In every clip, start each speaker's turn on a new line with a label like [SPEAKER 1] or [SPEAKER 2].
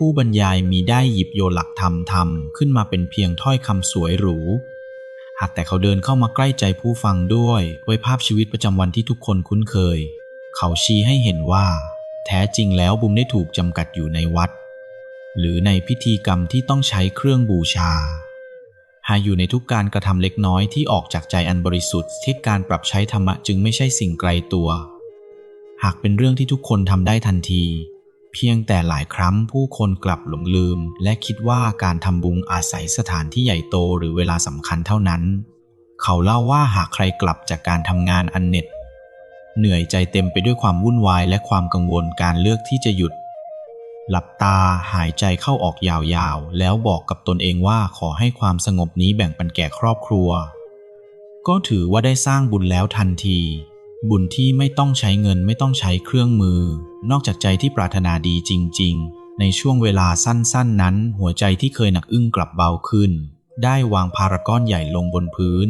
[SPEAKER 1] ผู้บรรยายมีได้หยิบโยนหลักธรรมธรรมขึ้นมาเป็นเพียงถ้อยคำสวยหรู หากแต่เขาเดินเข้ามาใกล้ใจผู้ฟังด้วยด้วยภาพชีวิตประจำวันที่ทุกคนคุ้นเคย เขาชี้ให้เห็นว่า แท้จริงแล้วบุญได้ถูกจำกัดอยู่ในวัด หรือในพิธีกรรมที่ต้องใช้เครื่องบูชา หากอยู่ในทุกการกระทำเล็กน้อยที่ออกจากใจอันบริสุทธิ์ที่การปรับใช้ธรรมะจึงไม่ใช่สิ่งไกลตัว หากเป็นเรื่องที่ทุกคนทำได้ทันที เพียงแต่หลายครั้งผู้คนกลับหลงลืม และคิดว่าการทำบุญอาศัยสถานที่ใหญ่โตหรือเวลาสำคัญเท่านั้น เขาเล่าว่าหากใครกลับจากการทำงานอันเหน็ด เหนื่อยใจเต็มไปด้วยความวุ่นวายและความกังวลการเลือกที่จะหยุด หลับตาหายใจเข้าออกยาวๆ แล้วบอกกับตนเองว่าขอให้ความสงบนี้แบ่งปันแก่ครอบครัว ก็ถือว่าได้สร้างบุญแล้วทันที บุญที่ไม่ต้องใช้เงินไม่ต้องใช้เครื่องมือ นอกจากใจที่ปรารถนาดีจริง ๆ ในช่วงเวลาสั้นๆ นั้น หัวใจที่เคยหนักอึ้งกลับเบาขึ้น ได้วางภารก้อนใหญ่ลงบนพื้น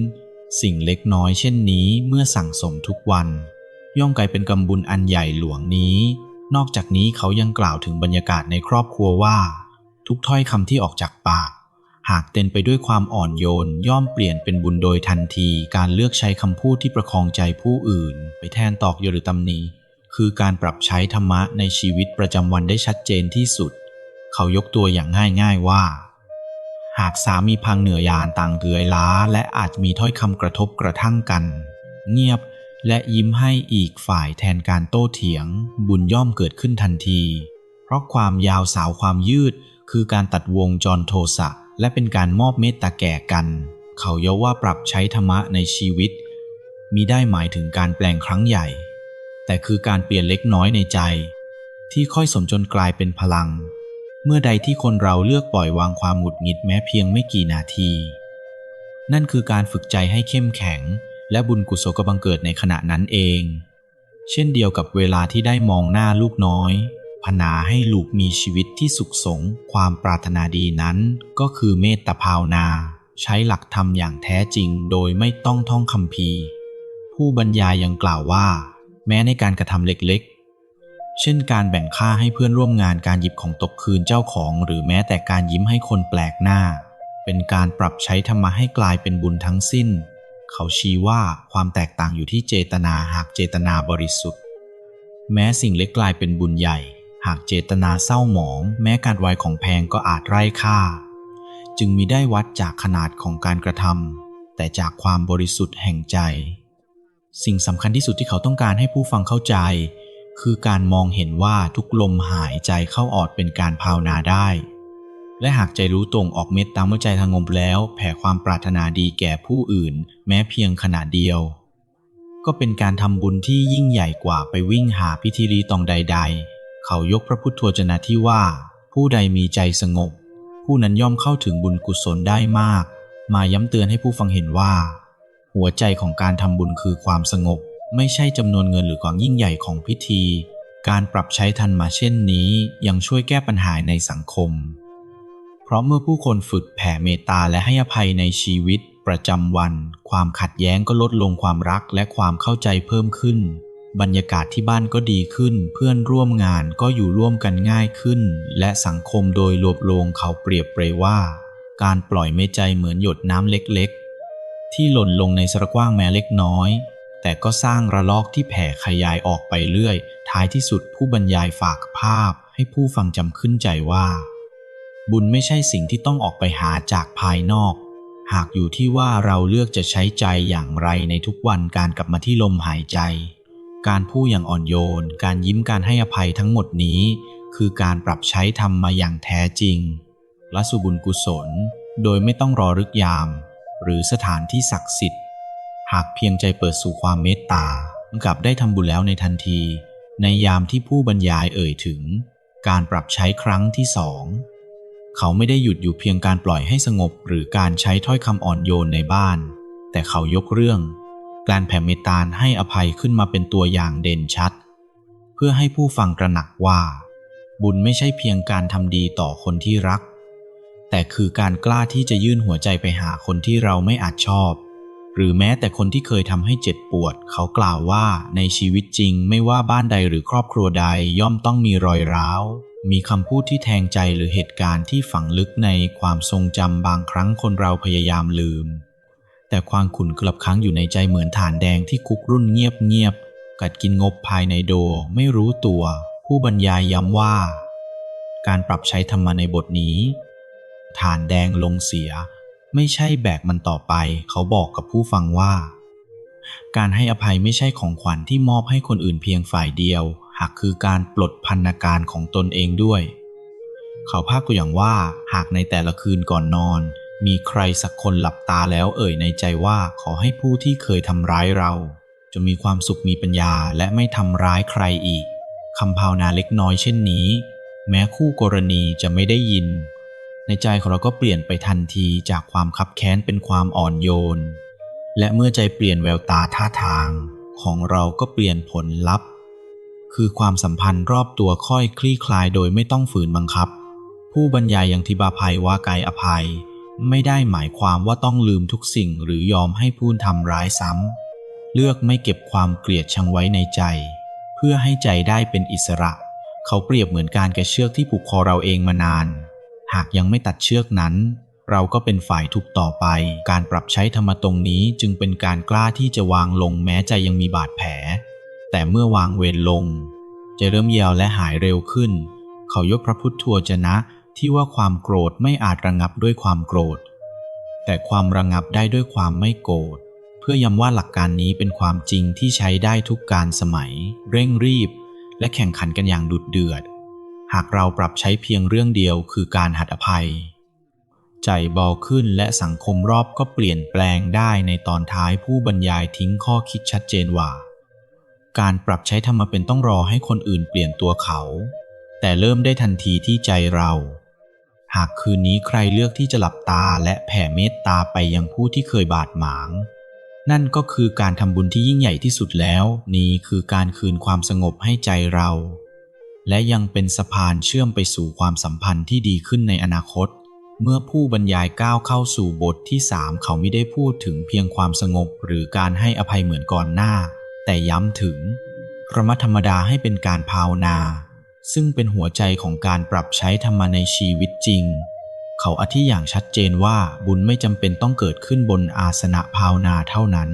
[SPEAKER 1] สิ่งเล็กน้อยเช่นนี้เมื่อสั่งสมทุกวัน ย่อมกลายเป็นกำบุญอันใหญ่หลวงนี้ นอกจากนี้เขายังกล่าวถึงบรรยากาศในครอบครัวว่า ทุกถ้อยคำที่ออกจากปาก หากเต็มไปด้วยความอ่อนโยน ย่อมเปลี่ยนเป็นบุญโดยทันที การเลือกใช้คำพูดที่ประคองใจผู้อื่น ไปแทนตอกยหรือตำหนิคือการปรับใช้ธรรมะในชีวิตประจำวันได้ชัดเจนที่สุด เขายกตัวอย่างง่ายๆว่า หากสามีพังเหนือยานต่างเกือยล้า และอาจมีถ้อยคำกระทบกระทั่งกัน เงียบและยิ้มให้อีกฝ่ายแทนการโต้เถียง บุญย่อมเกิดขึ้นทันที เพราะความยาวสาวความยืด คือการตัดวงจรโทสะ และเป็นการมอบเมตตาแก่กัน เขาเยาว่าปรับใช้ธรรมะในชีวิตมิได้หมายถึงการแปลงครั้งใหญ่ แต่คือการเปลี่ยนเล็กน้อยในใจ ที่ค่อยสมจนกลายเป็นพลัง เมื่อใดที่คนเราเลือกปล่อยวางความหงุดหงิดแม้เพียงไม่กี่นาที นั่นคือการฝึกใจให้เข้มแข็ง และบุญกุศลก็บังเกิดในขณะนั้นเอง เช่นเดียวกับเวลาที่ได้มองหน้าลูกน้อย พนาให้ลูกมีชีวิตที่สุขสงความปรารถนาดีนั้นก็คือเมตตาภาวนา ใช้หลักธรรมอย่างแท้จริงโดยไม่ต้องท่องคำพีผู้บรรยายยังกล่าวว่า แม้ในการกระทำเล็กๆ เช่นการแบ่งค่าให้เพื่อนร่วมงานการหยิบของตกคืนเจ้าของ หรือแม้แต่การยิ้มให้คนแปลกหน้า เป็นการปรับใช้ธรรมะให้กลายเป็นบุญทั้งสิ้น เขาชี้ว่าความแตกต่างอยู่ที่เจตนาหากเจตนาบริสุทธิ์ แม้สิ่งเล็กกลายเป็นบุญใหญ่ หากเจตนาเศร้าหมอง แม้การไวของแพงก็อาจไร้ค่า จึงมีได้วัดจากขนาดของการกระทำแต่จากความบริสุทธิ์แห่งใจ สิ่งสำคัญที่สุดที่เขาต้องการให้ผู้ฟังเข้าใจ คือการมองเห็นว่าทุกลมหายใจเข้าออดเป็นการภาวนาได้ และหากใจรู้ตรงออกเมตตาเมื่อใจทางงบแล้ว แผ่ความปรารถนาดีแก่ผู้อื่น แม้เพียงขณะเดียวก็เป็นการทำบุญที่ยิ่งใหญ่กว่าไปวิ่งหาพิธีรีตองใด ๆ เขายกพระพุทธวจนะที่ว่า ผู้ใดมีใจสงบ ผู้นั้นย่อมเข้าถึงบุญกุศลได้มาก มาย้ำเตือนให้ผู้ฟังเห็นว่า หัวใจของการทำบุญคือความสงบ ไม่ใช่จำนวนเงินหรือความยิ่งใหญ่ของพิธี การปรับใช้ทันมาเช่นนี้ยังช่วยแก้ปัญหาในสังคม เพราะเมื่อผู้คนฝึกแผ่เมตตาและให้อภัยในชีวิตประจำวัน ความขัดแย้งก็ลดลงความรักและความเข้าใจเพิ่มขึ้น บรรยากาศที่บ้านก็ดีขึ้น เพื่อนร่วมงานก็อยู่ร่วมกันง่ายขึ้น และสังคมโดยรวบรวมเขาเปรียบเปรยว่า การปล่อยเมตใจเหมือนหยดน้ำเล็กๆ ที่หล่นลงในสระกว้างแม้เล็กน้อย แต่ก็สร้างระลอกที่แผ่ขยายออกไปเรื่อย ท้ายที่สุดผู้บรรยายฝากภาพ ให้ผู้ฟังจำขึ้นใจว่า บุญไม่ใช่สิ่งที่ต้องออกไปหาจากภายนอกหากอยู่ที่ว่าเราเลือกจะใช้ใจอย่างไรในทุกวันการกลับมาที่ลมหายใจ การพูดอย่างอ่อนโยน การยิ้มการให้อภัยทั้งหมดนี้ คือการปรับใช้ธรรมมาอย่างแท้จริง และสุบุญกุศล โดยไม่ต้องรอรึกยาม หรือสถานที่ศักดิ์สิทธิ์ หากเพียงใจเปิดสู่ความเมตตากลับได้ทำบุญแล้วในทันที ในยามที่ผู้บรรยายเอ่ยถึง การปรับใช้ครั้งที่สองเขาไม่ได้หยุดอยู่เพียงการปล่อยให้สงบหรือการใช้ถ้อยคำอ่อนโยนในบ้าน แต่เขายกเรื่อง การแผ่เมตตาให้อภัยขึ้นมาเป็นตัวอย่างเด่นชัด เพื่อให้ผู้ฟังตระหนักว่า บุญไม่ใช่เพียงการทำดีต่อคนที่รัก แต่คือการกล้าที่จะยื่นหัวใจไปหาคนที่เราไม่อาจชอบ หรือแม้แต่คนที่เคยทำให้เจ็บปวด เขากล่าวว่าในชีวิตจริงไม่ว่าบ้านใดหรือครอบครัวใดย่อมต้องมีรอยร้าว มีคำพูดที่แทงใจหรือเหตุการณ์ที่ฝังลึกในความทรงจำบางครั้งคนเราพยายามลืม แต่ความขุ่นกลับค้างอยู่ในใจเหมือนฐานแดงที่คุกรุ่นเงียบๆกัดกินงบภายในโดไม่รู้ตัว ผู้บรรยายย้ำว่า การปรับใช้ธรรมะในบทนี้ ฐานแดงลงเสีย ไม่ใช่แบกมันต่อไป เขาบอกกับผู้ฟังว่า การให้อภัยไม่ใช่ของขวัญที่มอบให้คนอื่นเพียงฝ่ายเดียว หากคือการปลดพันนาการของตนเองด้วย เขาภาคตัวอย่างว่าหากในแต่ละคืนก่อนนอน มีใครสักคนหลับตาแล้วเอ่ยในใจว่าขอให้ผู้ที่เคยทำร้ายเราจะมีความสุขมีปัญญาและไม่ทำร้ายใครอีกคำภาวนาเล็กน้อยเช่นนี้ แม้คู่กรณีจะไม่ได้ยิน ในใจของเราก็เปลี่ยนไปทันทีจากความคับแค้นเป็นความอ่อนโยน และเมื่อใจเปลี่ยนแววตาท่าทาง ของเราก็เปลี่ยนผลลัพธ์คือความสัมพันธ์รอบตัวค่อยคลี่คลายโดยไม่ต้องฝืนบังคับ ผู้บรรยายอยังทิบาภัยว่ากายอภัย ไม่ได้หมายความว่าต้องลืมทุกสิ่งหรือยอมให้ผู้ทำร้ายซ้ำ เลือกไม่เก็บความเกลียดชังไว้ในใจ เพื่อให้ใจได้เป็นอิสระ เขาเปรียบเหมือนการแกะเชือกที่ผูกคอเราเองมานาน หากยังไม่ตัดเชือกนั้น เราก็เป็นฝ่ายทุกต่อไป การปรับใช้ธรรมะตรงนี้จึงเป็นการกล้าที่จะวางลงแม้ใจยังมีบาดแผล แต่เมื่อวางเวรลง จะเริ่มเยียวและหายเร็วขึ้น เขายกพระพุทธวจนะ ที่ว่าความโกรธไม่อาจระงับด้วยความโกรธ แต่ความระงับได้ด้วยความไม่โกรธ เพื่อย้ำว่าหลักการนี้เป็นความจริงที่ใช้ได้ทุกการสมัย เร่งรีบ และแข่งขันกันอย่างดุดเดือด หากเราปรับใช้เพียงเรื่องเดียวคือการหัดอภัย ใจเบาขึ้นและสังคมรอบก็เปลี่ยนแปลงได้ในตอนท้ายผู้บรรยายทิ้งข้อคิดชัดเจนว่า การปรับใช้ธรรมเป็นต้องรอให้คนอื่นเปลี่ยนตัวเขา แต่เริ่มได้ทันทีที่ใจเรา หากคืนนี้ใครเลือกที่จะหลับตาและแผ่เมตตาไปยังผู้ที่เคยบาดหมาง นั่นก็คือการทำบุญที่ยิ่งใหญ่ที่สุดแล้ว นี่คือการคืนความสงบให้ใจเรา และยังเป็นสะพานเชื่อมไปสู่ความสัมพันธ์ที่ดีขึ้นในอนาคต เมื่อผู้บรรยายก้าวเข้าสู่บทที่สามเขาไม่ได้พูดถึงเพียงความสงบหรือการให้อภัยเหมือนก่อนหน้า แต่ย้ำถึงระมัดธรรมดาให้เป็นการภาวนา ซึ่งเป็นหัวใจของการปรับใช้ธรรมะในชีวิตจริง เขาอธิอย่างชัดเจนว่าบุญไม่จำเป็นต้องเกิดขึ้นบนอาสนะภาวนาเท่านั้น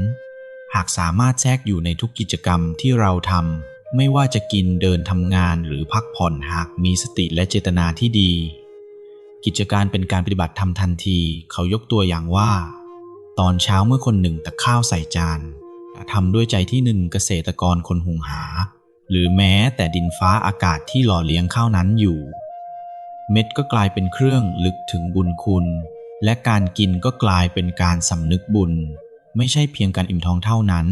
[SPEAKER 1] หากสามารถแทรกอยู่ในทุกกิจกรรมที่เราทำไม่ว่าจะกินเดินทำงานหรือพักผ่อนหากมีสติและเจตนาที่ดี กิจการเป็นการปฏิบัติทำทันที เขายกตัวอย่างว่า ตอนเช้าเมื่อคนหนึ่งตักข้าวใส่จานทำด้วยใจที่หนึ่งเกษตรกรคนหุงหา หรือแม้แต่ดินฟ้าอากาศที่หล่อเลี้ยงข้าวนั้นอยู่ เม็ดก็กลายเป็นเครื่องลึกถึงบุญคุณ และการกินก็กลายเป็นการสำนึกบุญ ไม่ใช่เพียงการอิ่มท้องเท่านั้น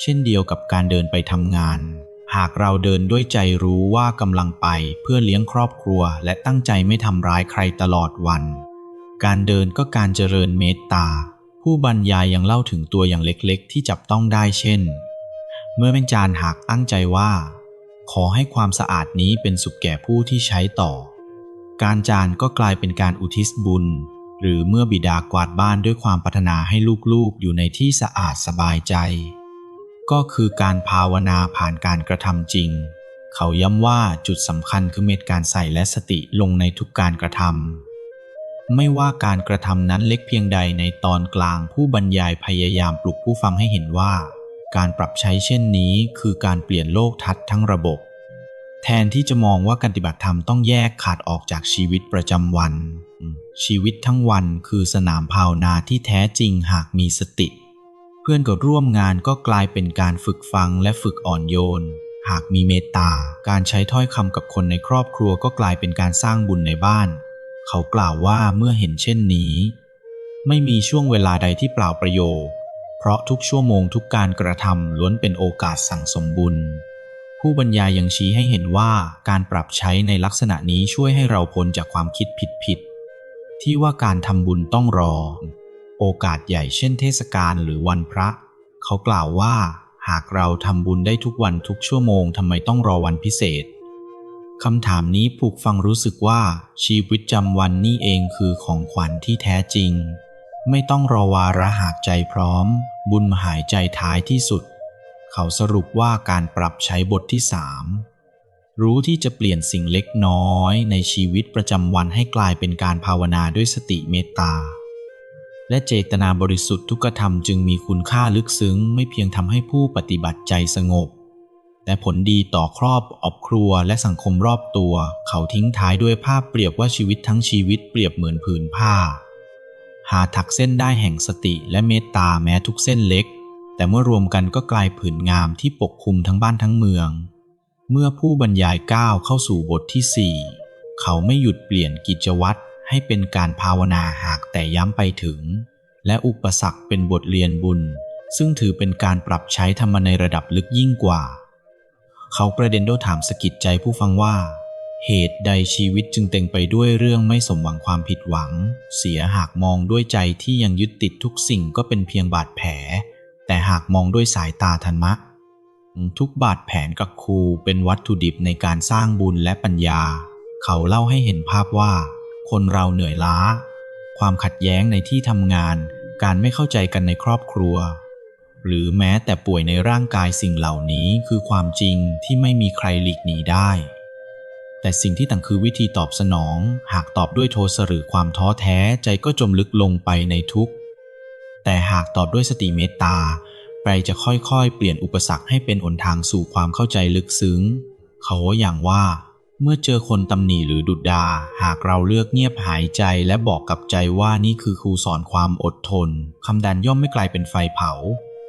[SPEAKER 1] เช่นเดียวกับการเดินไปทำงาน หากเราเดินด้วยใจรู้ว่ากำลังไปเพื่อเลี้ยงครอบครัว และตั้งใจไม่ทำร้ายใครตลอดวัน การเดินก็การเจริญเมตตา ผู้บรรยายยังเล่าถึงตัวอย่างเล็กๆ ที่จับต้องได้เช่น เมื่อแม่จานหากตั้งใจว่า ขอให้ความสะอาดนี้เป็นสุขแก่ผู้ที่ใช้ต่อ การจานก็กลายเป็นการอุทิศบุญ หรือเมื่อบิดากวาดบ้านด้วยความปรารถนาให้ลูกๆ อยู่ในที่สะอาดสบายใจ ก็คือการภาวนาผ่านการกระทำจริง เขาย้ำว่าจุดสำคัญคือเม็ดการใส่และสติลงในทุกการกระทำไม่ว่าการกระทำนั้นเล็กเพียงใดในตอนกลางผู้บรรยายพยายามปลุกผู้ฟังให้เห็นว่า การปรับใช้เช่นนี้คือการเปลี่ยนโลกทัศน์ทั้งระบบ แทนที่จะมองว่าการปฏิบัติธรรมต้องแยกขาดออกจากชีวิตประจำวัน ชีวิตทั้งวันคือสนามภาวนาที่แท้จริงหากมีสติ เพื่อนก็ร่วมงานก็กลายเป็นการฝึกฟังและฝึกอ่อนโยน หากมีเมตตา การใช้ถ้อยคำกับคนในครอบครัวก็กลายเป็นการสร้างบุญในบ้าน เขากล่าวว่าเมื่อเห็นเช่นนี้ ไม่มีช่วงเวลาใดที่เปล่าประโยชน์ เพราะทุกชั่วโมงทุกการกระทำล้วนเป็นโอกาสสั่งสมบุญ ผู้บรรยายยังชี้ให้เห็นว่าการปรับใช้ในลักษณะนี้ช่วยให้เราพ้นจากความคิดผิดๆที่ว่าการทำบุญต้องรอ โอกาสใหญ่เช่นเทศกาลหรือวันพระ เขากล่าวว่า หากเราทำบุญได้ทุกวันทุกชั่วโมงทำไมต้องรอวันพิเศษคำถามนี้ผูกฟังรู้สึกว่าชีวิตจำวันนี่เองคือของขวัญที่แท้จริง ไม่ต้องรอวาระหากใจพร้อม บุญหายใจท้ายที่สุด เขาสรุปว่าการปรับใช้บทที่สามรู้ที่จะเปลี่ยนสิ่งเล็กน้อยในชีวิตประจำวันให้กลายเป็นการภาวนาด้วยสติเมตตา และเจตนาบริสุทธิ์ทุกธรรมจึงมีคุณค่าลึกซึ้ง ไม่เพียงทำให้ผู้ปฏิบัติใจสงบ แต่ผลดีต่อครอบอบครัวและสังคมรอบตัว เขาทิ้งท้ายด้วยภาพเปรียบว่าชีวิตทั้งชีวิตเปรียบเหมือนผืนผ้า หาถักเส้นได้แห่งสติและเมตตาแม้ทุกเส้นเล็ก แต่เมื่อรวมกันก็กลายผืนงามที่ปกคลุมทั้งบ้านทั้งเมือง เมื่อผู้บรรยายก้าวเข้าสู่บทที่4เขาไม่หยุดเปลี่ยนกิจวัตรให้เป็นการภาวนาหากแต่ย้ำไปถึง และอุปสรรคเป็นบทเรียนบุญ ซึ่งถือเป็นการปรับใช้ธรรมในระดับลึกยิ่งกว่า เขาประเด็นโดถามสกิดใจผู้ฟังว่า เหตุใดชีวิตจึงเต็มไปด้วยเรื่องไม่สมหวังความผิดหวัง เสียหากมองด้วยใจที่ยังยึดติดทุกสิ่งก็เป็นเพียงบาดแผล แต่หากมองด้วยสายตาธรรมะ ทุกบาดแผนกับครูเป็นวัตถุดิบในการสร้างบุญและปัญญา เขาเล่าให้เห็นภาพว่า คนเราเหนื่อยล้า ความขัดแย้งในที่ทำงาน การไม่เข้าใจกันในครอบครัว หรือแม้แต่ป่วยในร่างกายสิ่งเหล่านี้คือความจริงที่ไม่มีใครหลีกหนีได้ แต่สิ่งที่ต่างคือวิธีตอบสนอง หากตอบด้วยโทสะหรือความท้อแท้ใจก็จมลึกลงไปในทุกข์แต่หากตอบด้วยสติเมตตาไปจะค่อยๆ เปลี่ยนอุปสรรคให้เป็นหนทางสู่ความเข้าใจลึกซึ้ง เขาว่าอย่างว่า เมื่อเจอคนตำหนิหรือดุดดา หากเราเลือกเงียบหายใจและบอกกับใจว่านี่คือครูสอนความอดทนคำดันย่อมไม่กลายเป็นไฟเผา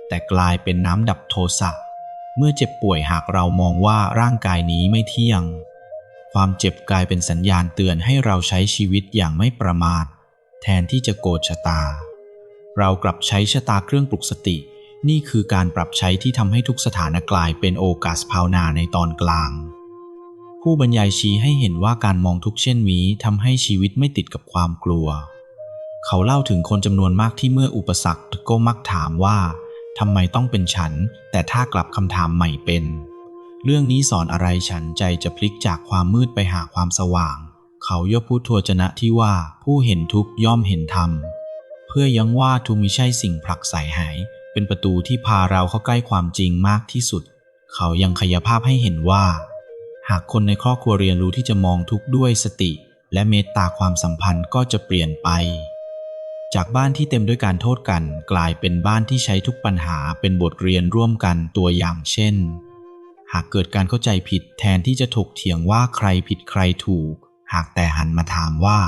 [SPEAKER 1] แต่กลายเป็นน้ำดับโทสะเมื่อเจ็บป่วยหากเรามองว่าร่างกายนี้ไม่เที่ยง ความเจ็บกลายเป็นสัญญาณเตือนให้เราใช้ชีวิตอย่างไม่ประมาท แทนที่จะโกรธชะตา เรากลับใช้ชะตาเครื่องปลุกสติ นี่คือการปรับใช้ที่ทำให้ทุกสถานกลายเป็นโอกาสภาวนาในตอนกลาง ผู้บรรยายชี้ให้เห็นว่าการมองทุกเช่นนี้ทำให้ชีวิตไม่ติดกับความกลัว เขาเล่าถึงคนจำนวนมากที่เมื่ออุปสรรคก็มักถามว่าทำไมต้องเป็นฉัน แต่ถ้ากลับคำถามใหม่เป็น เรื่องนี้สอนอะไรฉันใจจะพลิกจากความมืดไปหาความสว่าง เขายพูดทัวจนะที่ว่าผู้เห็นทุกย่อมเห็นธรรม เพื่อยังว่าทุกมิใช่สิ่งผลักใสหาย เป็นประตูที่พาเราเข้าใกล้ความจริงมากที่สุด เขายังขยภาพให้เห็นว่า หากคนในครอบครัวเรียนรู้ที่จะมองทุกข์ด้วยสติ และเมตตาความสัมพันธ์ก็จะเปลี่ยนไป จากบ้านที่เต็มด้วยการโทษกัน กลายเป็นบ้านที่ใช้ทุกปัญหาเป็นบทเรียนร่วมกันตัวอย่างเช่น หากเกิดการเข้าใจผิดแทนที่จะถกเถียงว่าใครผิดใครถูก หากแต่หันมาถามว่า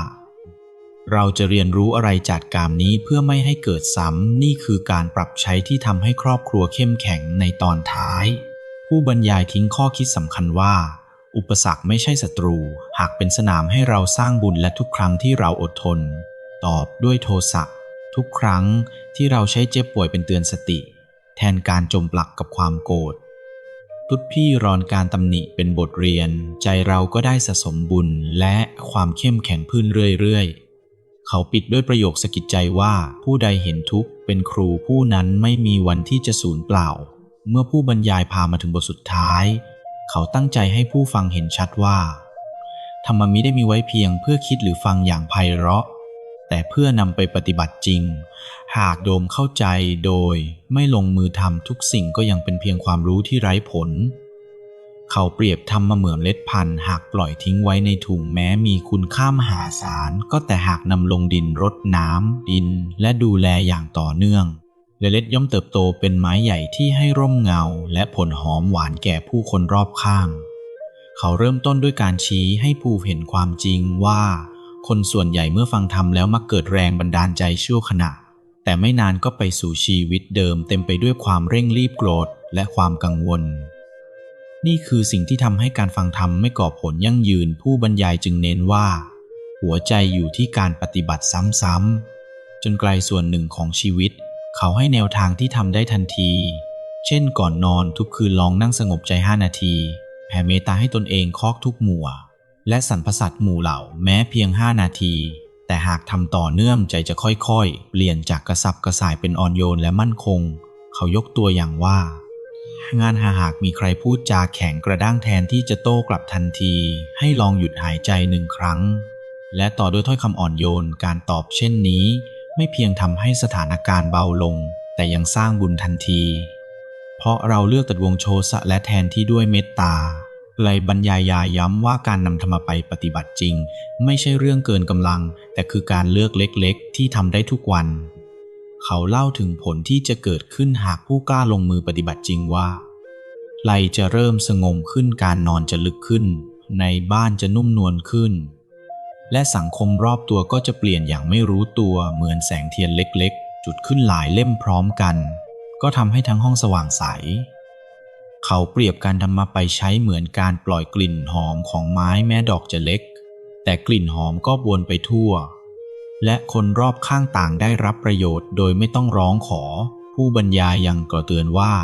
[SPEAKER 1] เราจะเรียนรู้อะไรจากการนี้เพื่อไม่ให้เกิดซ้ำนี่คือการปรับใช้ที่ทำให้ครอบครัวเข้มแข็งในตอนท้าย ผู้บรรยายทิ้งข้อคิดสำคัญว่า อุปสรรคไม่ใช่ศัตรู หากเป็นสนามให้เราสร้างบุญและทุกครั้งที่เราอดทน ตอบด้วยโทสะทุกครั้งที่เราใช้เจ็บป่วยเป็นเตือนสติ แทนการจมปลักกับความโกรธ ทุดพี่รอนการตำหนิเป็นบทเรียน ใจเราก็ได้สะสมบุญและความเข้มแข็งพื้นเรื่อยๆ เขาปิดด้วยประโยคสะกิดใจว่าผู้ใดเห็นทุกข์เป็นครูผู้นั้นไม่มีวันที่จะสูญเปล่า เมื่อผู้บรรยายพามาถึงบทสุดท้าย เขาตั้งใจให้ผู้ฟังเห็นชัดว่า ธรรมมิได้มีไว้เพียงเพื่อคิดหรือฟังอย่างไพเราะ แต่เพื่อนำไปปฏิบัติจริง หากโดมเข้าใจโดยไม่ลงมือทำทุกสิ่งก็ยังเป็นเพียงความรู้ที่ไร้ผล เขาเปรียบทำมาเหมือนเล็ดพันหากปล่อยทิ้งไว้ในถุงแม้มีคุณค่ามหาศาลก็แต่หากนำลงดินรดน้ำดิน และดูแลอย่างต่อเนื่องเล็ดย่อมเติบโตเป็นไม้ใหญ่ที่ให้ร่มเงา และผลหอมหวานแก่ผู้คนรอบข้าง เขาเริ่มต้นด้วยการชี้ให้ผู้เห็นความจริงว่า คนส่วนใหญ่เมื่อฟังธรรมแล้วมักเกิดแรงบันดาลใจชั่วขณะ แต่ไม่นานก็ไปสู่ชีวิตเดิมเต็มไปด้วยความเร่งรีบโกรธและความกังวล นี่คือสิ่งที่ทำให้การฟังธรรมไม่ก่อผลยั่งยืนผู้บรรยายจึงเน้นว่า หัวใจอยู่ที่การปฏิบัติซ้ำๆจนไกลส่วนหนึ่งของชีวิต เขาให้แนวทางที่ทำได้ทันที เช่นก่อนนอนทุกคืนลองนั่งสงบใจ 5 นาที แผ่เมตตาให้ตนเองคอกทุกหมู่ และสรรพสัตว์หมู่เหล่าแม้เพียง 5 นาที แต่หากทำต่อเนื่องใจจะค่อยๆ เปลี่ยนจากกระสับกระส่ายเป็นอ่อนโยนและมั่นคง เขายกตัวอย่างว่า งานหาหากมีใครพูดจาแข็งกระด้างแทนที่จะโต้กลับทันที ให้ลองหยุดหายใจหนึ่งครั้ง และต่อด้วยถ้อยคำอ่อนโยนการตอบเช่นนี้ ไม่เพียงทำให้สถานการณ์เบาลง แต่ยังสร้างบุญทันที เพราะเราเลือกตัดวงโชสะและแทนที่ด้วยเมตตา เลยบรรยายยาย้ำว่าการนำธรรมไปปฏิบัติจริง ไม่ใช่เรื่องเกินกำลัง แต่คือการเลือกเล็กๆ ที่ทำได้ทุกวัน เขาเล่าถึงผลที่จะเกิดขึ้นหากผู้กล้าลงมือปฏิบัติจริงว่าไหลจะเริ่มสงบขึ้นการนอนจะลึกขึ้น ในบ้านจะนุ่มนวลขึ้น และสังคมรอบตัวก็จะเปลี่ยนอย่างไม่รู้ตัวเหมือนแสงเทียนเล็กๆ จุดขึ้นหลายเล่มพร้อมกัน ก็ทำให้ทั้งห้องสว่างใส เขาเปรียบการทำมาไปใช้เหมือนการปล่อยกลิ่นหอมของไม้แม้ดอกจะเล็ก แต่กลิ่นหอมก็วนไปทั่ว และคนรอบข้างต่างได้รับประโยชน์โดยไม่ต้องร้องขอ ผู้บรรยายยังกระเตือนว่า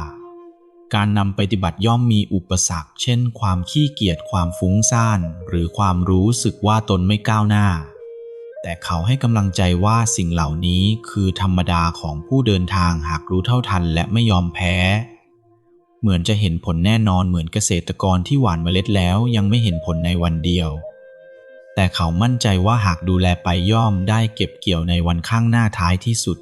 [SPEAKER 1] การนำปฏิบัติย่อมมีอุปสรรค เช่น ความขี้เกียจความฟุ้งซ่าน หรือความรู้สึกว่าตนไม่ก้าวหน้า แต่เขาให้กำลังใจว่าสิ่งเหล่านี้คือธรรมดาของผู้เดินทางหากรู้เท่าทันและไม่ยอมแพ้ เหมือนจะเห็นผลแน่นอนเหมือนเกษตรกรที่หว่านเมล็ดแล้วยังไม่เห็นผลในวันเดียว แต่เขามั่นใจว่าหากดูแลไปย่อมได้เก็บเกี่ยวในวันข้างหน้าท้ายที่สุด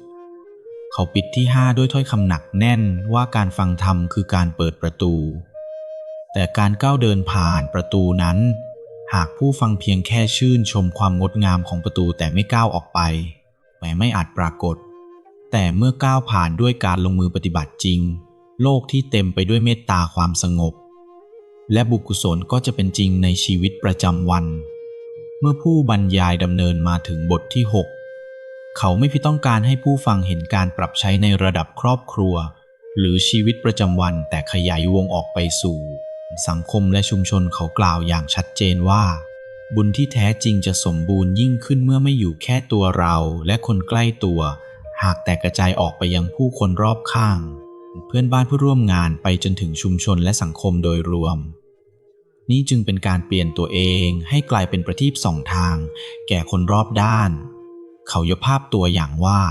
[SPEAKER 1] เขาปิดที่ห้าด้วยถ้อยคำหนักแน่นว่าการฟังธรรมคือการเปิดประตู แต่การก้าวเดินผ่านประตูนั้น หากผู้ฟังเพียงแค่ชื่นชมความงดงามของประตูแต่ไม่ก้าวออกไปแม้ไม่อาจปรากฏ แต่เมื่อก้าวผ่านด้วยการลงมือปฏิบัติจริง โลกที่เต็มไปด้วยเมตตาความสงบ และบุกุศลก็จะเป็นจริงในชีวิตประจำวัน เมื่อผู้บรรยายดำเนินมาถึงบทที่ 6 เขาไม่เพียงต้องการให้ผู้ฟังเห็นการปรับใช้ในระดับครอบครัว หรือชีวิตประจำวันแต่ขยายวงออกไปสู่ สังคมและชุมชนเขากล่าวอย่างชัดเจนว่า บุญที่แท้จริงจะสมบูรณ์ยิ่งขึ้นเมื่อไม่อยู่แค่ตัวเราและคนใกล้ตัว หากแต่กระจายออกไปยังผู้คนรอบข้าง เพื่อนบ้านผู้ร่วมงานไปจนถึงชุมชนและสังคมโดยรวม นี่จึงเป็นการเปลี่ยนตัวเองให้กลายเป็นประทีปสองทาง แก่คนรอบด้าน เขายกภาพตัวอย่างว่า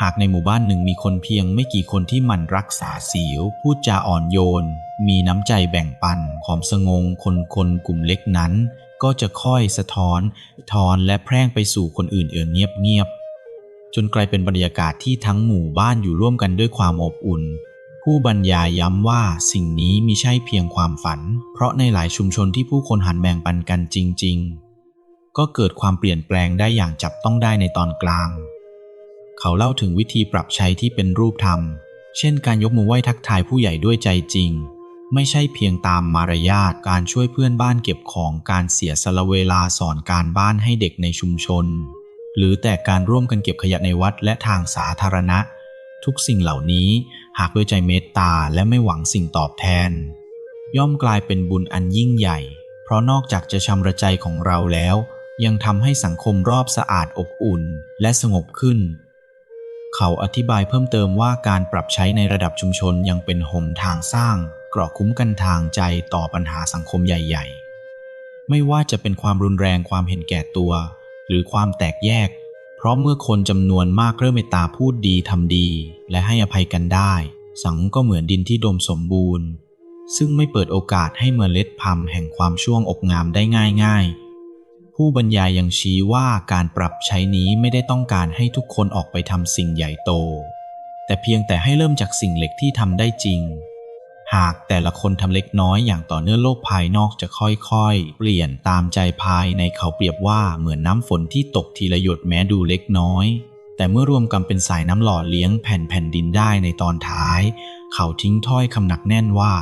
[SPEAKER 1] หากในหมู่บ้านหนึ่งมีคนเพียงไม่กี่คนที่มันรักษาศีลพูดจาอ่อนโยน มีน้ำใจแบ่งปันขอมสงงคนคนกลุ่มเล็กนั้น ก็จะค่อยสะท้อน ทอนและแพร่งไปสู่คนอื่นเอื่นเงียบเงียบ นกลายเป็นบรรยากาศที่ทั้งหมู่บ้านอยู่ร่วมกันด้วยความอบอุ่น ผู้บรรยายย้ำว่าสิ่งนี้มิใช่เพียงความฝัน เพราะในหลายชุมชนที่ผู้คนหันแบ่งปันกันจริง ๆ ก็เกิดความเปลี่ยนแปลงได้อย่างจับต้องได้ในตอนกลาง เขาเล่าถึงวิธีปรับใช้ที่เป็นรูปธรรม เช่นการยกมือไหว้ทักทายผู้ใหญ่ด้วยใจจริงไม่ใช่เพียงตามมารยาทการช่วยเพื่อนบ้านเก็บของการเสียสละเวลาสอนการบ้านให้เด็กในชุมชน หรือแต่การร่วมกันเก็บขยะในวัดและทางสาธารณะ ทุกสิ่งเหล่านี้หากด้วยใจเมตตาและไม่หวังสิ่งตอบแทน ย่อมกลายเป็นบุญอันยิ่งใหญ่ เพราะนอกจากจะชำระใจของเราแล้ว ยังทำให้สังคมรอบสะอาดอบอุ่นและสงบขึ้น เขาอธิบายเพิ่มเติมว่าการปรับใช้ในระดับชุมชนยังเป็นหนทางสร้างเกราะคุ้มกันทางใจต่อปัญหาสังคมใหญ่ ๆ ไม่ว่าจะเป็นความรุนแรงความเห็นแก่ตัว หรือความแตกแยก เพราะเมื่อคนจำนวนมากเริ่มเมตตาพูดดีทำดี และให้อภัยกันได้ สังก็เหมือนดินที่ดมสมบูรณ์ ซึ่งไม่เปิดโอกาสให้เมล็ดพัมแห่งความช่วงอกงามได้ง่าย ๆ ผู้บรรยายยังชี้ว่าการปรับใช้นี้ไม่ได้ต้องการให้ทุกคนออกไปทำสิ่งใหญ่โต แต่เพียงแต่ให้เริ่มจากสิ่งเล็กที่ทำได้จริง หากแต่ละคนทำเล็กน้อยอย่างต่อเนื่องโลกภายนอกจะค่อยๆ เปลี่ยนตามใจภายในเขาเปรียบว่าเหมือนน้ำฝนที่ตกทีละหยดแม้ดูเล็กน้อย แต่เมื่อรวมกันเป็นสายน้ำหล่อเลี้ยงแผ่นแผ่นดินได้ในตอนท้าย เขาทิ้งถ้อยคำหนักแน่นว่า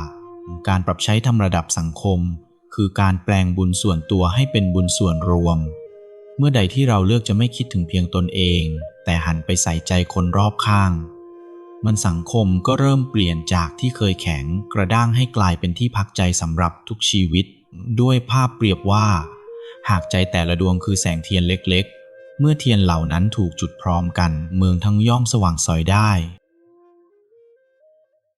[SPEAKER 1] การปรับใช้ทำระดับสังคม คือการแปลงบุญส่วนตัวให้เป็นบุญส่วนรวม เมื่อใดที่เราเลือกจะไม่คิดถึงเพียงตนเอง แต่หันไปใส่ใจคนรอบข้าง มันสังคมก็เริ่มเปลี่ยนจากที่เคยแข็งกระด้างให้กลายเป็นที่พักใจสำหรับทุกชีวิต ด้วยภาพเปรียบว่า หากใจแต่ละดวงคือแสงเทียนเล็กๆ เมื่อเทียนเหล่านั้นถูกจุดพร้อมกัน เมืองทั้งย่อมสว่างสอยได้